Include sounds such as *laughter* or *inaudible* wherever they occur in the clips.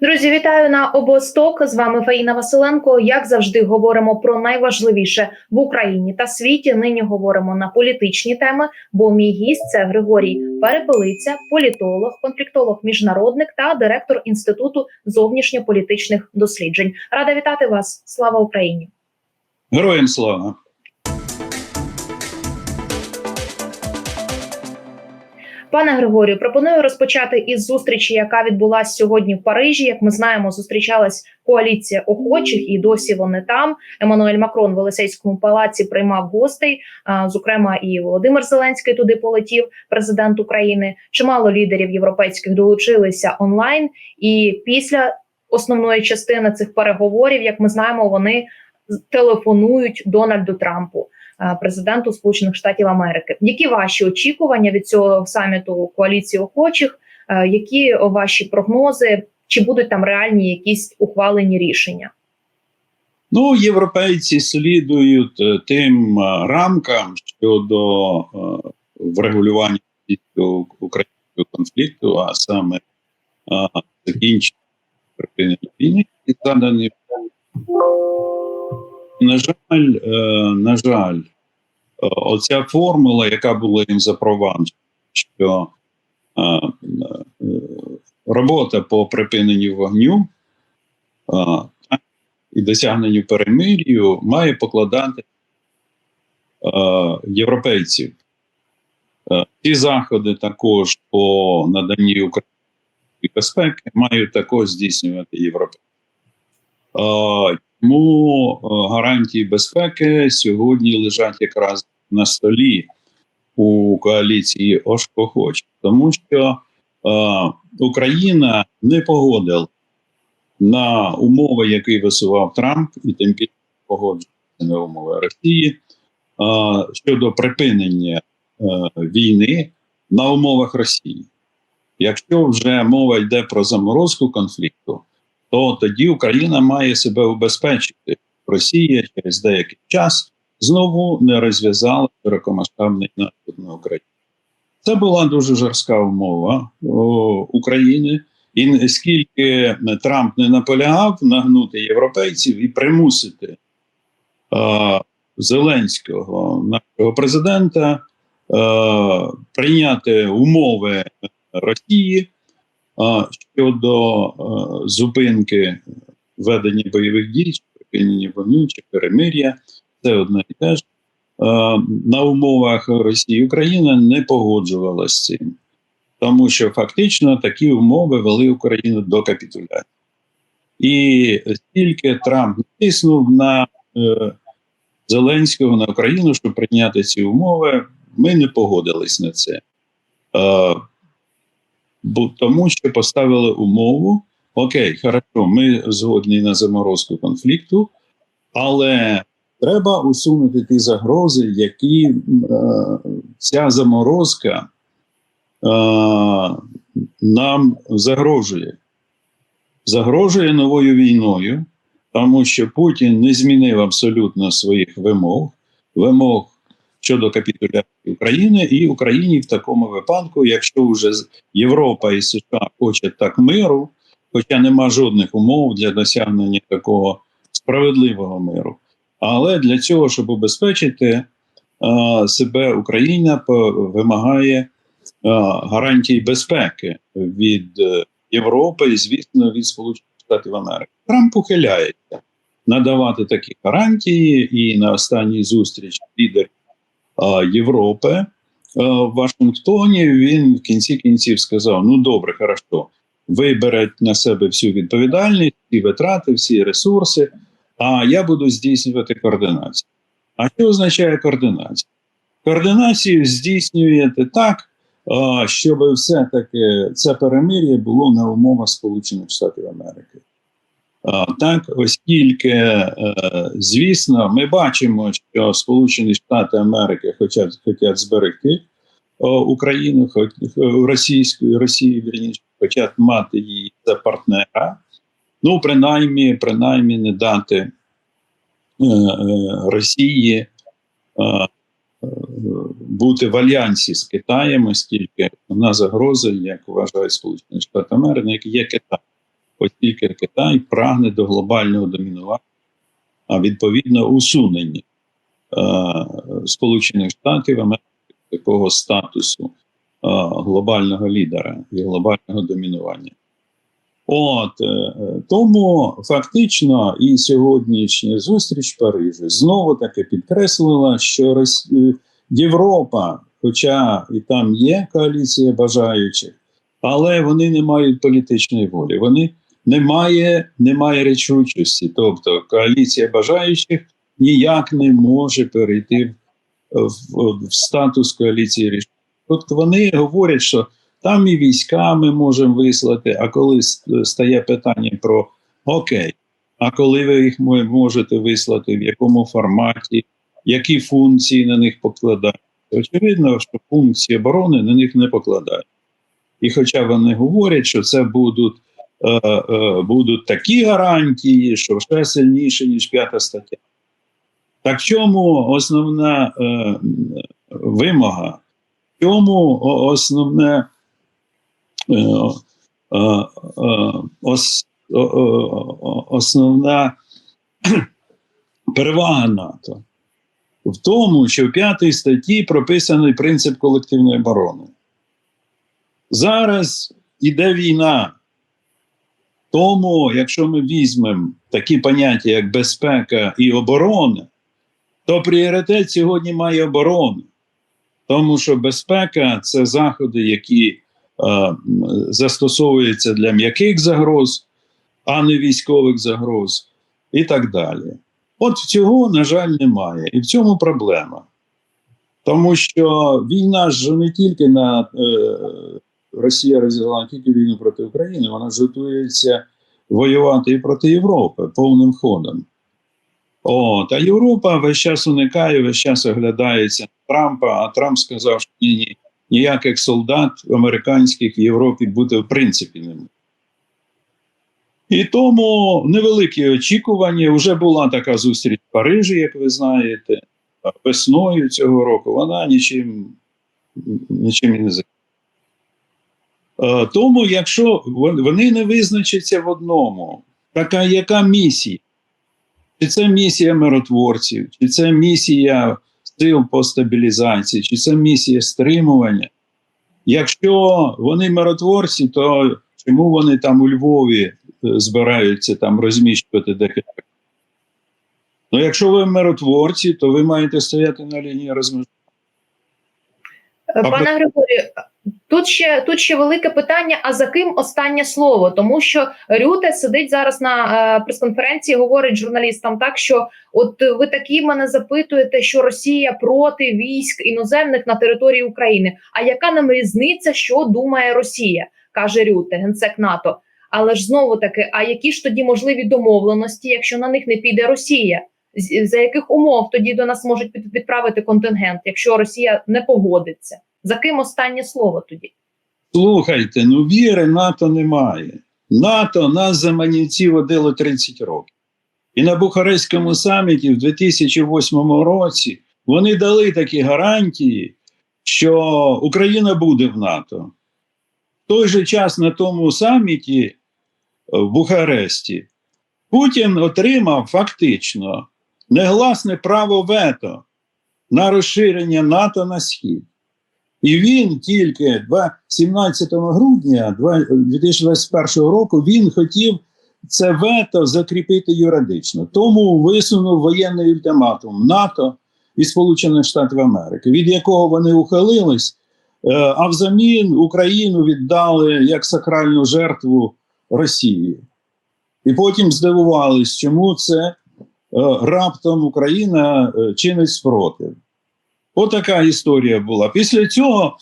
Друзі, вітаю на обосток. З вами Фаїна Василенко. Як завжди, говоримо про найважливіше в Україні та світі. Нині говоримо на політичні теми. Бо мій гість це Григорій Перепелиця, політолог, конфліктолог, міжнародник та директор інституту зовнішньополітичних досліджень. Рада вітати вас. Слава Україні! Героям слава! Пане Григорію, пропоную розпочати із зустрічі, яка відбулася сьогодні в Парижі. Як ми знаємо, зустрічалась коаліція охочих, і досі вони там. Еммануель Макрон в Елисейському палаці приймав гостей. Зокрема, і Володимир Зеленський туди полетів, президент України. Чимало лідерів європейських долучилися онлайн. І після основної частини цих переговорів, як ми знаємо, вони телефонують Дональду Трампу президенту Сполучених Штатів Америки. Які ваші очікування від цього саміту коаліції охочих? Е, Які ваші прогнози? Чи будуть там реальні якісь ухвалені рішення? Ну, європейці слідують е, тим е, рамкам щодо е, врегулювання українського конфлікту, а саме е, закінчення війни, і задані. На жаль, е, на жаль, е, оця формула, яка була їм запроваджена, що е, робота по припиненню вогню і досягненню перемир'ю має покладати європейців. Ці заходи також по наданні української безпеки мають також здійснювати європейці. Е, тому е, гарантії безпеки сьогодні лежать якраз на столі у коаліції ОШКОХОЧ, тому що е, Україна не погодила на умови, які висував Трамп, і тим більше погоджується на умови Росії а, щодо припинення е, війни на умовах Росії. Якщо вже мова йде про заморозку конфлікту, то тоді Україна має себе убезпечити. Росія через деякий час знову не розв'язала широкомасштабний наступ на Україну. Це була дуже жорстка умова України. І скільки Трамп не наполягав нагнути європейців і примусити е, Зеленського, нашого президента, е, прийняти умови Росії е, щодо е, зупинки ведення бойових дій, припинення вогню чи перемир'я, це одне і те ж. Е, на умовах Росії Україна не погоджувалася з цим тому що фактично такі умови вели Україну до капітуляції. І стільки Трамп натиснув на е, Зеленського на Україну, щоб прийняти ці умови, ми не погодились на це. Е, тому що поставили умову: Окей, хорошо, ми згодні на заморозку конфлікту, але треба усунути ті загрози, які е, ця заморозка е, нам загрожує. Загрожує новою війною, тому що Путін не змінив абсолютно своїх вимог, вимог щодо капітуляції України, і Україні в такому випадку, якщо вже Європа і США хочуть так миру, хоча нема жодних умов для досягнення такого справедливого миру. Але для цього, щоб убезпечити е, себе, Україна вимагає е, гарантій безпеки від е, Європи і, звісно, від Сполучених Штатів Америки. Трамп ухиляється надавати такі гарантії, і на останній зустрічі лідерів Європи е, в Вашингтоні він в кінці кінців сказав: Ну добре, хорошо, ви берете на себе всю відповідальність, всі витрати, всі ресурси, а я буду здійснювати координацію. А що означає координація? Координацію здійснюєте так, щоб все-таки це перемир'я було на умовах Сполучених Штатів Америки. Так, оскільки, е, звісно, ми бачимо, що Сполучені Штати Америки хочуть, хочуть зберегти Україну, російську Росію, вірніше, хочуть мати її за партнера. Ну, принаймні, принаймні не дати е, е, Росії бути в альянсі з Китаєм, оскільки основна загроза, як вважають Сполучені Штати Америки, є Китай. Оскільки Китай прагне до глобального домінування, а відповідно усунення е, Сполучених Штатів Америки такого статусу е, глобального лідера і глобального домінування. От е, тому фактично і сьогоднішня зустріч в Парижі знову таки підкреслила, що е, Європа, хоча і там є коаліція бажаючих, але вони не мають політичної волі. Вони немає, немає речучості. Тобто коаліція бажаючих ніяк не може перейти в, в, статус коаліції рішень. Тобто вони говорять, що там і війська ми можемо вислати, а коли стає питання про окей, а коли ви їх можете вислати, в якому форматі, які функції на них покладають? Очевидно, що функції оборони на них не покладають. І хоча вони говорять, що це будуть, будуть такі гарантії, що ще сильніше, ніж п'ята стаття. Так в чому основна е, вимога? В чому основне е, е, е, основна перевага НАТО? В тому, що в п'ятій статті прописаний принцип колективної оборони. Зараз іде війна. Тому, якщо ми візьмемо такі поняття, як безпека і оборона, то пріоритет сьогодні має оборона. Тому що безпека це заходи, які е, застосовуються для м'яких загроз, а не військових загроз, і так далі. От цього, на жаль, немає. І в цьому проблема. Тому що війна ж не тільки на е, Росія розв'язала тільки війну проти України, вона ж готується воювати і проти Європи повним ходом. От, а Європа весь час уникає, весь час оглядається на Трампа, а Трамп сказав, що ні, ні, ніяких солдат американських в Європі бути в принципі не може. І тому невеликі очікування. Вже була така зустріч в Парижі, як ви знаєте, весною цього року. Вона нічим, нічим не закінчила. Е, Тому, якщо вони не визначаться в одному, така яка місія? Чи це місія миротворців, чи це місія сил по стабілізації, чи це місія стримування? Якщо вони миротворці, то чому вони там у Львові е, збираються там розміщувати декілька? Ну, якщо ви миротворці, то ви маєте стояти на лінії розмежування. Пане Григорію, тут ще тут ще велике питання: а за ким останнє слово? Тому що Рюте сидить зараз на е, прес-конференції, говорить журналістам так, що от ви такі мене запитуєте, що Росія проти військ іноземних на території України. А яка нам різниця, що думає Росія? каже Рюте, генсек НАТО. Але ж знову таки, а які ж тоді можливі домовленості, якщо на них не піде Росія? За яких умов тоді до нас можуть відправити контингент, якщо Росія не погодиться? За ким останнє слово тоді? Слухайте, ну віри НАТО немає. НАТО нас за манівці водило 30 років. І на Бухарестському саміті в 2008 році вони дали такі гарантії, що Україна буде в НАТО. В той же час на тому саміті е, в Бухаресті Путін отримав фактично негласне право вето на розширення НАТО на схід. І він тільки 17 грудня 2021 року він хотів це вето закріпити юридично. Тому висунув воєнний ультиматум НАТО і Сполучених Штатів Америки, від якого вони ухилились, е, а взамін Україну віддали як сакральну жертву Росії. І потім здивувались, чому це раптом Україна е, чинить спротив. Отака історія була. Після цього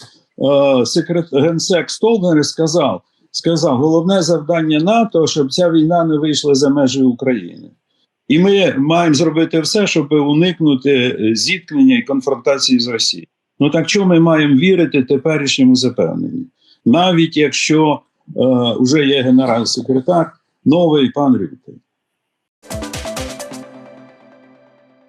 е, секрет, генсек Столбнер сказав: сказав, головне завдання НАТО, щоб ця війна не вийшла за межі України. І ми маємо зробити все, щоб уникнути е, зіткнення і конфронтації з Росією. Ну так чому ми маємо вірити теперішньому запевненню? Навіть якщо е, вже є генеральний секретар, новий пан Рюте.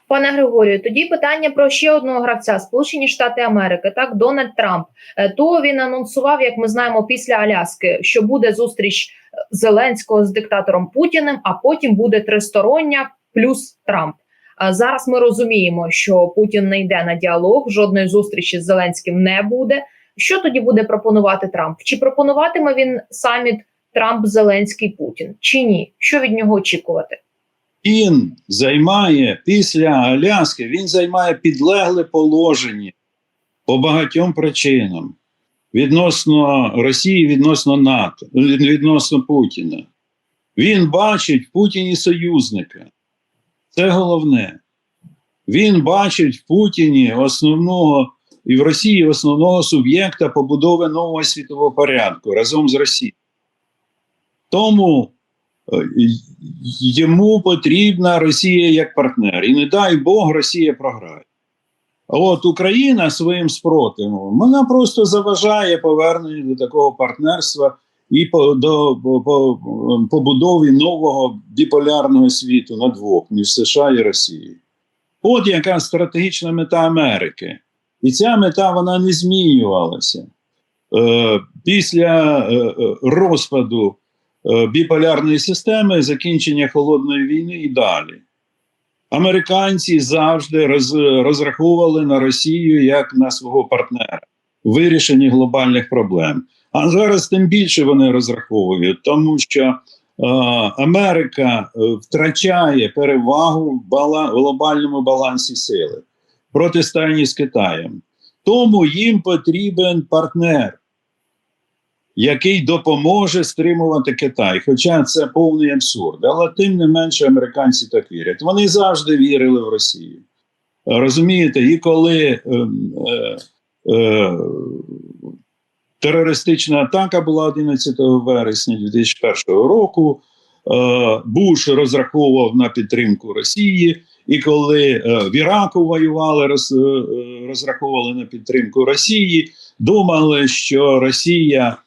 Пане Григорію, тоді питання про ще одного гравця Сполучені Штати Америки, так Дональд Трамп. Е, То він анонсував, як ми знаємо, після Аляски, що буде зустріч е, Зеленського з диктатором Путіним, а потім буде тристороння плюс Трамп. А зараз ми розуміємо, що Путін не йде на діалог, жодної зустрічі з Зеленським не буде. Що тоді буде пропонувати Трамп? Чи пропонуватиме він саміт Трамп, Зеленський, Путін? Чи ні? Що від нього очікувати? Він займає після Аляски, він займає підлегле положення по багатьом причинам відносно Росії, відносно НАТО, відносно Путіна. Він бачить Путіні союзника. Це головне. Він бачить в Путіні основного і в Росії основного суб'єкта побудови нового світового порядку разом з Росією. Тому йому потрібна Росія як партнер. І не дай Бог, Росія програє. От Україна своїм спротивом вона просто заважає поверненню до такого партнерства і по, до по, по, побудові нового біполярного світу на двох між США і Росією. От яка стратегічна мета Америки. І ця мета вона не змінювалася. Е, після е, е, розпаду е, біполярної системи, закінчення холодної війни і далі. Американці завжди роз, розраховували на Росію як на свого партнера в вирішенні глобальних проблем. А зараз тим більше вони розраховують, тому що е, Америка е, втрачає перевагу в бала, глобальному балансі сили протистоянні з Китаєм. Тому їм потрібен партнер, який допоможе стримувати Китай. Хоча це повний абсурд. Але тим не менше американці так вірять. Вони завжди вірили в Росію. Розумієте, і коли е, е, е, терористична атака була 11 вересня 2001 року, е, Буш розраховував на підтримку Росії. І коли е, в Іраку воювали, роз, е, розраховували на підтримку Росії, думали, що Росія,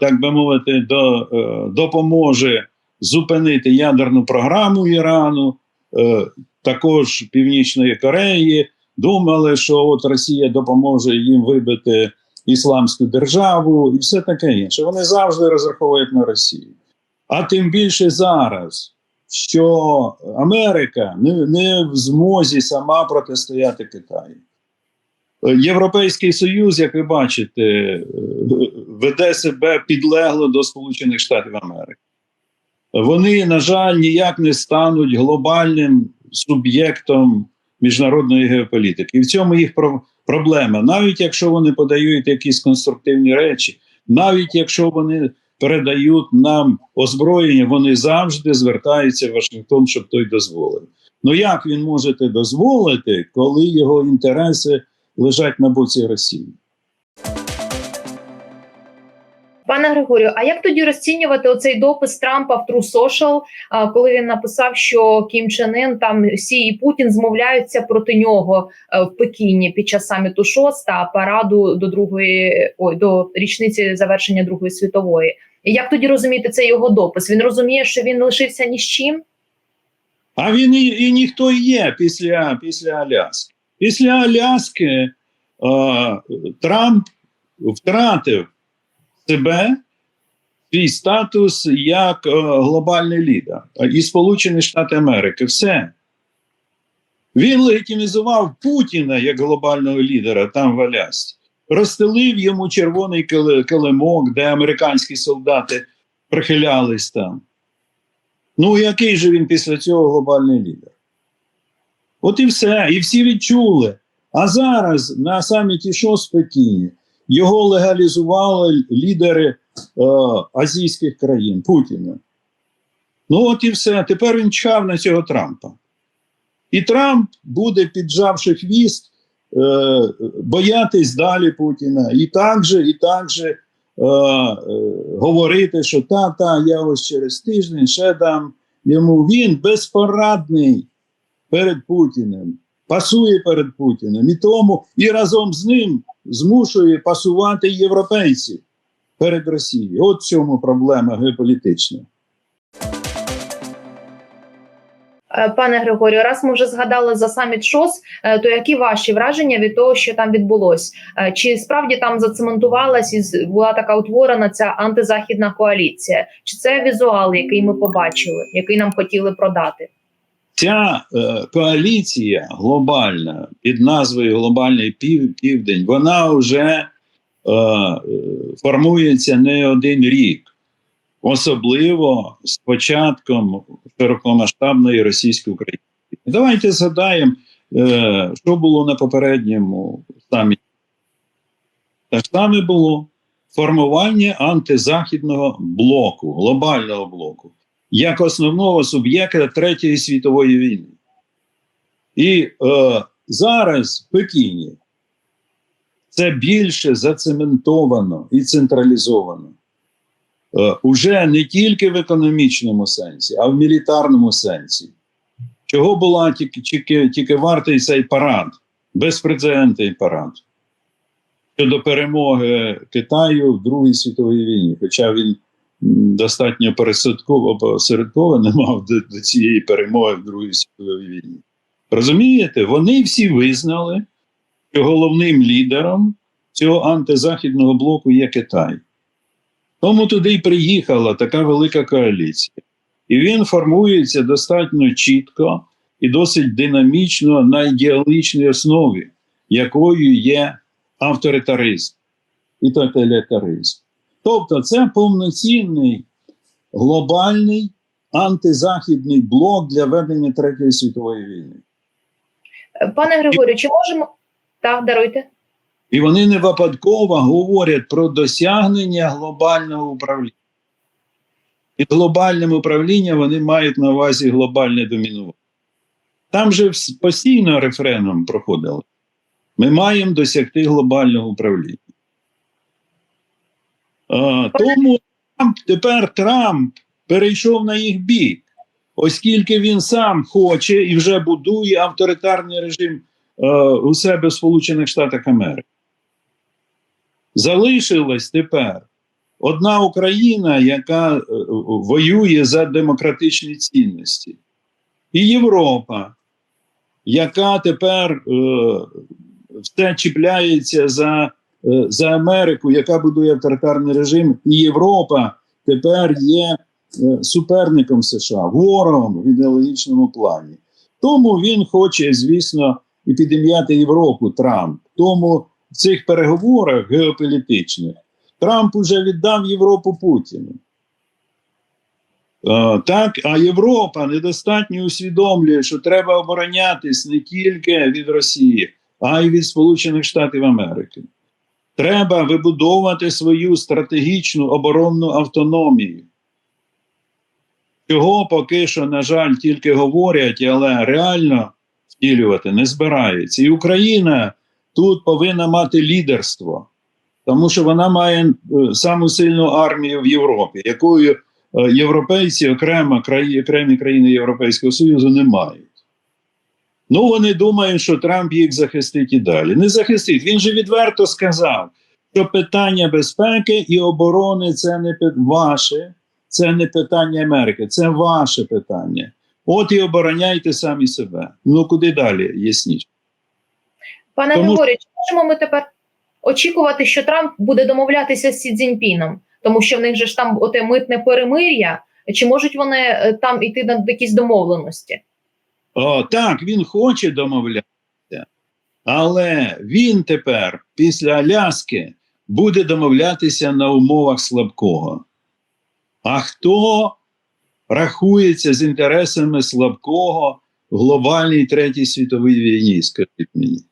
так би мовити, до, е, допоможе зупинити ядерну програму Ірану, е, також Північної Кореї. Думали, що от Росія допоможе їм вибити ісламську державу і все таке інше. Вони завжди розраховують на Росію. А тим більше зараз що Америка не, не в змозі сама протистояти Китаю. Європейський Союз, як ви бачите, е, веде себе підлегло до Сполучених Штатів Америки. Вони, на жаль, ніяк не стануть глобальним суб'єктом міжнародної геополітики. І в цьому їх про- проблема. Навіть якщо вони подають якісь конструктивні речі, навіть якщо вони передають нам озброєння, вони завжди звертаються в Вашингтон, щоб той дозволив. Ну як він може дозволити, коли його інтереси лежать на боці Росії? Пане Григорію, а як тоді розцінювати оцей допис Трампа в True Social, коли він написав, що Кім Чен Ін, там Сі і Путін змовляються проти нього е, в Пекіні під час саміту ШОС та параду до другої ой, до річниці завершення Другої світової? І як тоді розуміти цей його допис? Він розуміє, що він лишився ні з чим? А він і, і ніхто є після, після Аляски. Після Аляски е, Трамп втратив себе, свій статус як е, глобальний лідер і Сполучені Штати Америки. Все. Він легітимізував Путіна як глобального лідера там в Алясці. Розстелив йому червоний килимок, де американські солдати прихилялись там. Ну, який же він після цього глобальний лідер? От і все. І всі відчули. А зараз на саміті ШОС в Пекіні його легалізували лідери е, азійських країн Путіна. Ну, от і все. Тепер він чхав на цього Трампа. І Трамп буде, піджавши хвіст, е, боятись далі Путіна. І так же, і так же е, е, говорити, що та, та, я ось через тиждень ще дам йому. Він безпорадний перед Путіним, пасує перед Путіним. І тому і разом з ним змушує пасувати європейців перед Росією. От в цьому проблема геополітична. Е, Пане Григорію, раз ми вже згадали за саміт ШОС, е, то які ваші враження від того, що там відбулось? Е, Чи справді там зацементувалась і була така утворена ця антизахідна коаліція? Чи це візуал, який ми побачили, який нам хотіли продати? Ця е, коаліція глобальна під назвою Глобальний Пів, Південь, вона вже е, формується не один рік, особливо з початком широкомасштабної російсько-української. Давайте згадаємо, е, що було на попередньому саміті. Ж саме було формування антизахідного блоку, глобального блоку як основного суб'єкта Третьої світової війни. І е, зараз в Пекіні це більше зацементовано і централізовано. Е, уже не тільки в економічному сенсі, а в мілітарному сенсі. Чого була тільки, тільки, тільки вартий цей парад, безпрецедентний парад щодо перемоги Китаю в Другій світовій війні, хоча він достатньо пересадково посередково *laughs* мав до, до цієї перемоги в Другій світовій війні. Розумієте, вони всі визнали, що головним лідером цього антизахідного блоку є Китай. Тому туди й приїхала така велика коаліція. І він формується достатньо чітко і досить динамічно на ідеологічній основі, якою є авторитаризм і тоталітаризм. Тобто, це повноцінний глобальний антизахідний блок для ведення Третьої світової війни. Пане Григорію, чи можемо так даруйте? І вони не випадково говорять про досягнення глобального управління. Під глобальним управлінням вони мають на увазі глобальне домінування. Там же постійно рефреном проходило. Ми маємо досягти глобального управління. Тому тепер Трамп перейшов на їх бік, оскільки він сам хоче і вже будує авторитарний режим е, у себе в Сполучених Штатах Америки. Залишилась тепер одна Україна, яка е, воює за демократичні цінності, і Європа, яка тепер е, все чіпляється за, за Америку, яка будує авторитарний режим, і Європа тепер є е, суперником США, ворогом в ідеологічному плані. Тому він хоче, звісно, і підім'яти Європу Трамп. Тому в цих переговорах геополітичних Трамп уже віддав Європу Путіну. Е, так, а Європа недостатньо усвідомлює, що треба оборонятись не тільки від Росії, а й від Сполучених Штатів Америки. Треба вибудовувати свою стратегічну оборонну автономію. Чого поки що, на жаль, тільки говорять, але реально втілювати не збираються. І Україна тут повинна мати лідерство, тому що вона має е, саму сильну армію в Європі, якою е, європейці окремо окремі країни Європейського Союзу не мають. Ну, вони думають, що Трамп їх захистить і далі. Не захистить. Він же відверто сказав, що питання безпеки і оборони це не ваше, це не питання Америки, це ваше питання. От і обороняйте самі себе. Ну куди далі, ясніше. Пане Тому- Григорію, чи можемо ми тепер очікувати, що Трамп буде домовлятися з Сі Цзіньпіном? Тому що в них же ж там оте митне перемир'я. Чи можуть вони е, там йти на якісь домовленості? О, так, він хоче домовлятися, але він тепер, після Аляски, буде домовлятися на умовах слабкого. А хто рахується з інтересами слабкого в глобальній третій світовій війні, скажіть мені?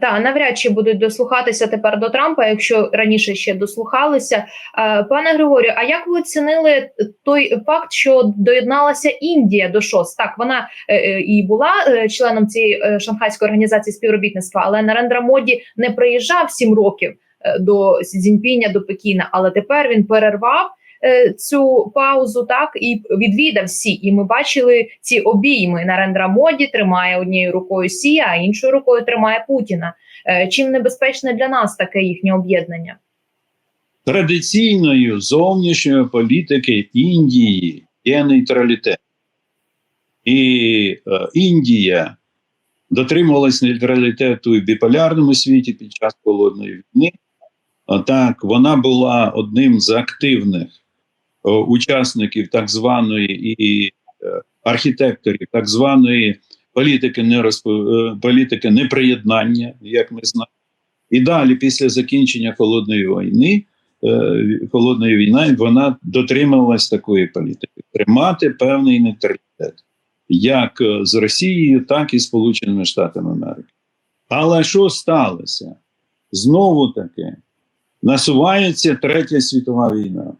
Та навряд чи будуть дослухатися тепер до Трампа, якщо раніше ще дослухалися. Е, Пане Григорію, а як ви оцінили той факт, що доєдналася Індія до ШОС? Так, вона е, е, і була членом цієї шанхайської організації співробітництва, але Нарендра Моді не приїжджав сім років до Сі Цзіньпіня, до Пекіна, але тепер він перервав. Е, Цю паузу так і відвідав всі, і ми бачили ці обійми. Нарендра Моді тримає однією рукою Сі, а іншою рукою тримає Путіна. Е, Чим небезпечне для нас таке їхнє об'єднання? традиційною зовнішньої політики Індії є нейтралітет. І е, Індія дотримувалась нейтралітету і в біполярному світі під час холодної війни. Так, вона була одним з активних учасників так званої і е, архітекторів так званої політики, нерозп... е, політики неприєднання, як ми знаємо. І далі, після закінчення холодної війни, е, холодної війни, вона дотримувалась такої політики: тримати певний нейтралітет, як е, з Росією, так і Сполученими Штатами Америки. Але що сталося? Знову таки насувається третя світова війна.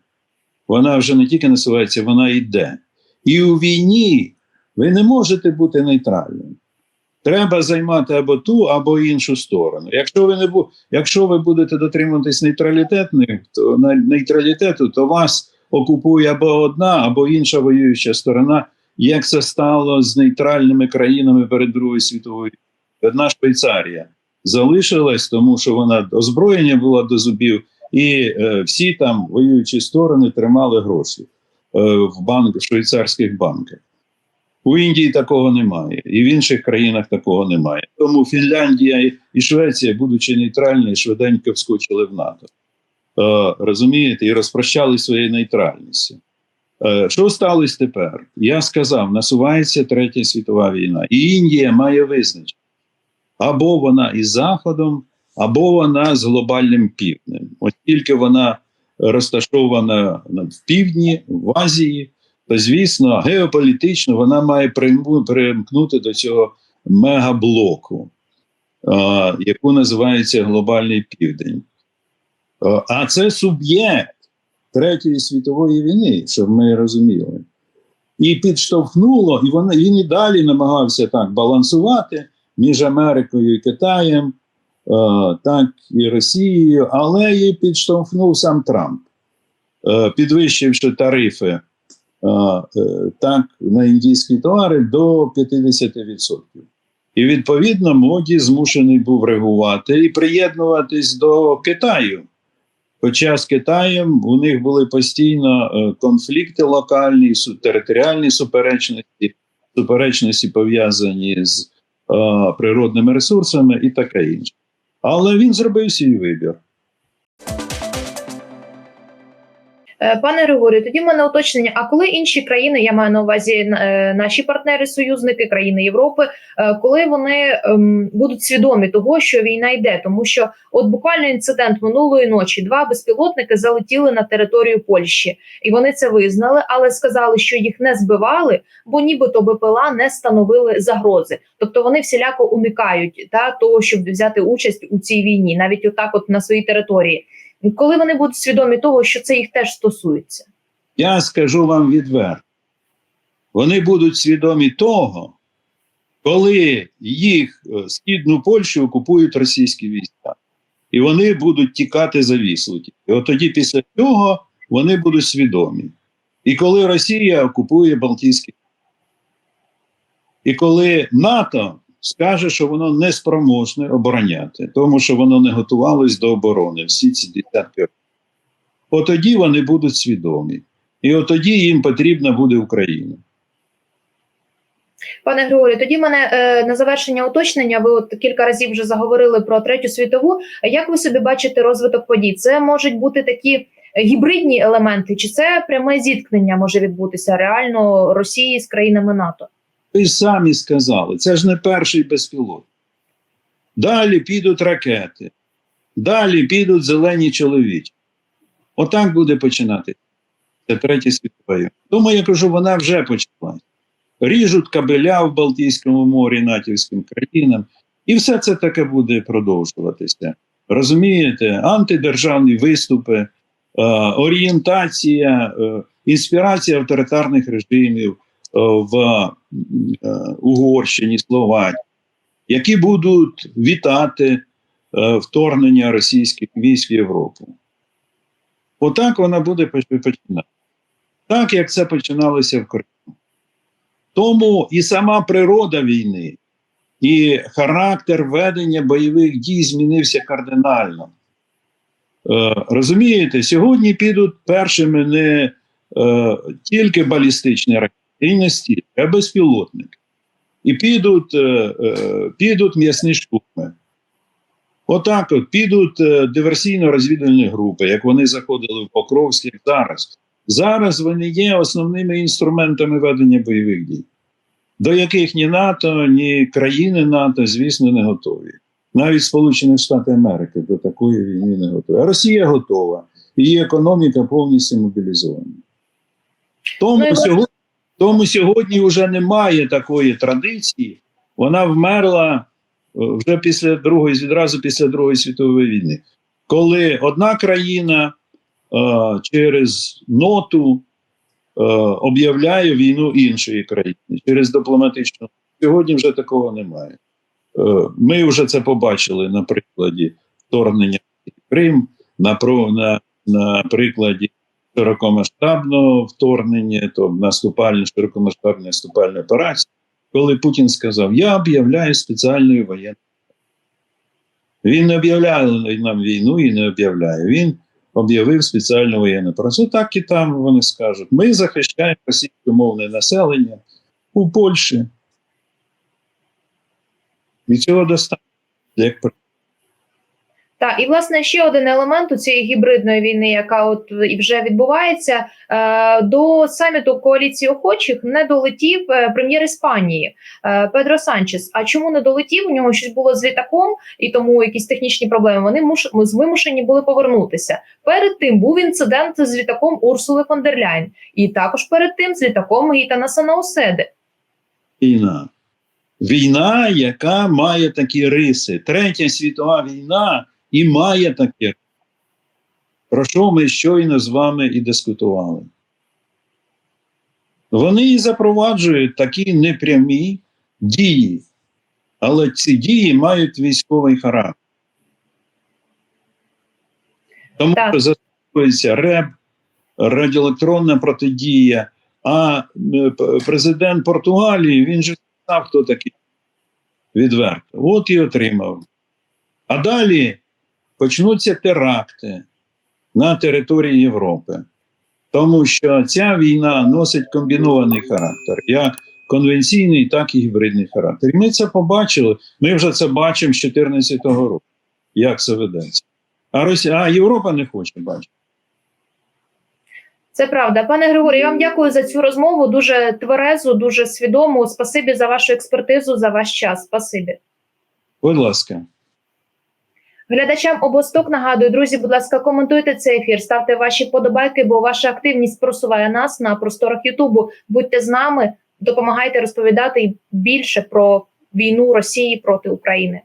Вона вже не тільки насувається, вона йде. І у війні ви не можете бути нейтральним. Треба займати або ту, або іншу сторону. Якщо ви не бу... Якщо ви будете дотримуватись нейтралітетних, то нейтралітету, то вас окупує або одна, або інша воююча сторона, як це стало з нейтральними країнами перед Другою світовою. Одна Швейцарія залишилась, тому що вона озброєння була до зубів, і е, всі там воюючі сторони тримали гроші е, в банк, в швейцарських банках. У Індії такого немає, і в інших країнах такого немає. Тому Фінляндія і Швеція, будучи нейтральні, швиденько вскочили в НАТО. Е, розумієте, і розпрощали своєю нейтральністю. Е, що сталося тепер? Я сказав: насувається третя світова війна, і Індія має визначити або вона із Заходом, або вона з глобальним півднем. Оскільки вона розташована в півдні, в Азії, то звісно, геополітично вона має примкнути до цього мегаблоку, яку називається Глобальний Південь. А, це суб'єкт Третьої світової війни, щоб ми розуміли. І підштовхнуло, і він і далі намагався так балансувати між Америкою і Китаєм, так і Росією, але її підштовхнув сам Трамп, е, підвищивши тарифи е, е, так, на індійські товари до 50%. І відповідно моді змушений був реагувати і приєднуватись до Китаю. Хоча з Китаєм у них були постійно е, конфлікти локальні, територіальні суперечності, суперечності пов'язані з е, природними ресурсами і таке інше. Але він зробив свій вибір. Пане Григорію, тоді в мене уточнення. А коли інші країни, я маю на увазі е, наші партнери-союзники, країни Європи, е, коли вони ем, будуть свідомі того, що війна йде, тому що от буквально інцидент минулої ночі два безпілотники залетіли на територію Польщі, і вони це визнали, але сказали, що їх не збивали, бо нібито БПЛА не становили загрози. Тобто вони всіляко уникають та того, щоб взяти участь у цій війні, навіть отак, от на своїй території. Коли вони будуть свідомі того, що це їх теж стосується. Я скажу вам відверто: вони будуть свідомі того, коли їх е, східну Польщу окупують російські війська, і вони будуть тікати за Віслу. І от тоді, після цього, вони будуть свідомі. І коли Росія окупує Балтійські, і коли НАТО скаже, що воно не спроможне обороняти, тому що воно не готувалось до оборони всі ці десятки років, от тоді вони будуть свідомі. І от тоді їм потрібна буде Україна. Пане Григорію, тоді мене е, на завершення уточнення. Ви от кілька разів вже заговорили про третю світову. Як ви собі бачите розвиток подій? Це можуть бути такі гібридні елементи, чи це пряме зіткнення може відбутися реально Росії з країнами НАТО? Ви ж самі сказали, це ж не перший безпілот. Далі підуть ракети, далі підуть зелені чоловічі. Отак буде починати. Це третя світова. Тому я кажу, вона вже почалась. Ріжуть кабеля в Балтійському морі натівським країнам, і все це таке буде продовжуватися. Розумієте, антидержавні виступи, е, орієнтація, е, інспірація авторитарних режимів в е, Угорщині, Словакії, які будуть вітати е, вторгнення російських військ в Європу. Отак вона буде поч- починати. Так як це починалося в Криму. Тому і сама природа війни, і характер ведення бойових дій змінився кардинально. розумієте, сьогодні підуть першими не е, тільки балістичні ракети, і не стільки, а безпілотники. І підуть, е, е, підуть м'ясні штурми. Отак от підуть е, диверсійно-розвідувальні групи, як вони заходили в Покровськ, як зараз. Зараз вони є основними інструментами ведення бойових дій, до яких ні НАТО, ні країни НАТО, звісно, не готові. Навіть Сполучені Штати Америки до такої війни не готові. А Росія готова, її економіка повністю мобілізована. Тому, Ну, сьогодні, тому сьогодні вже немає такої традиції. Вона вмерла е, вже після другої, відразу після Другої світової війни, коли одна країна е, через ноту е, об'являє війну іншої країни через дипломатичну. Сьогодні вже такого немає. Е, Ми вже це побачили на прикладі вторгнення Крим, на, на, на прикладі широкомасштабного вторгнення, то наступальної широкомасштабної наступальної операції, коли Путін сказав: Я об'являю спеціальною воєнною. Він не об'являє нам війну і не об'являє. Він об'явив спеціальну воєнну операцію. Так і там вони скажуть: ми захищаємо російськомовне населення у Польщі. І цього достатньо. Як Так, і власне ще один елемент у цієї гібридної війни, яка от і вже відбувається, е, до саміту коаліції охочих не долетів е, прем'єр Іспанії е, Педро Санчес. А чому не долетів? У нього щось було з літаком, і тому якісь технічні проблеми. Вони муш вимушені були повернутися. Перед тим був інцидент з літаком Урсули фон дер Ляйн, і також перед тим з літаком Гітана Санауседи. війна. Війна, яка має такі риси. Третя світова війна і має таке. Про що ми щойно з вами і дискутували. Вони і запроваджують такі непрямі дії, але ці дії мають військовий характер. Тому Так. що застосовується РЕБ, радіоелектронна протидія. А е, президент Португалії він же знав, хто такий відверто. От і отримав. А далі почнуться теракти на території Європи. Тому що ця війна носить комбінований характер, як конвенційний, так і гібридний характер. І ми це побачили. Ми вже це бачимо з 2014 року, як це ведеться. А, Росія, а Європа не хоче бачити. Це правда, пане Григорію. Я вам дякую за цю розмову. Дуже тверезу, дуже свідому. Спасибі за вашу експертизу, за ваш час. Спасибі. Будь ласка. Глядачам обосток нагадую, друзі, будь ласка, коментуйте цей ефір, ставте ваші подобайки, бо ваша активність просуває нас на просторах Ютубу. Будьте з нами, допомагайте розповідати більше про війну Росії проти України.